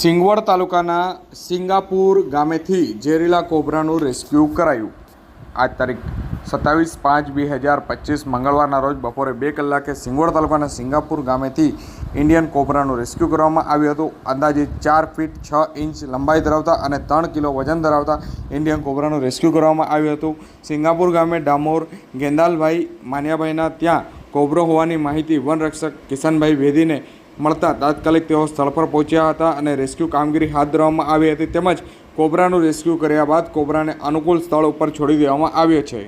સિંગવડ તાલુકાના સિંગાપુર ગામેથી ઝેરીલા કોબરાનું રેસ્ક્યુ કરાયું. આજ તારીખ સત્તાવીસ પાંચ બે હજાર પચીસ મંગળવારના રોજ બપોરે બે કલાકે સિંગવડ તાલુકાના સિંગાપુર ગામેથી ઇન્ડિયન કોબરાનું રેસ્ક્યુ કરવામાં આવ્યું હતું. અંદાજે ચાર ફીટ છ ઇંચ લંબાઈ ધરાવતા અને ત્રણ કિલો વજન ધરાવતા ઇન્ડિયન કોબરાનું રેસ્ક્યુ કરવામાં આવ્યું હતું. સિંગાપુર ગામે ડામોર ગેંદાલભાઈ માન્યાભાઈના ત્યાં કોબરો હોવાની માહિતી વનરક્ષક કિશનભાઈ વેદીને મળતા તાત્કાલિક તેઓ સ્થળ પર પહોંચ્યા હતા અને રેસ્ક્યુ કામગીરી હાથ ધરવામાં આવી હતી. તેમજ કોબ્રાનું રેસ્ક્યુ કર્યા બાદ કોબ્રાને અનુકૂળ સ્થળ ઉપર છોડી દેવામાં આવ્યો છે.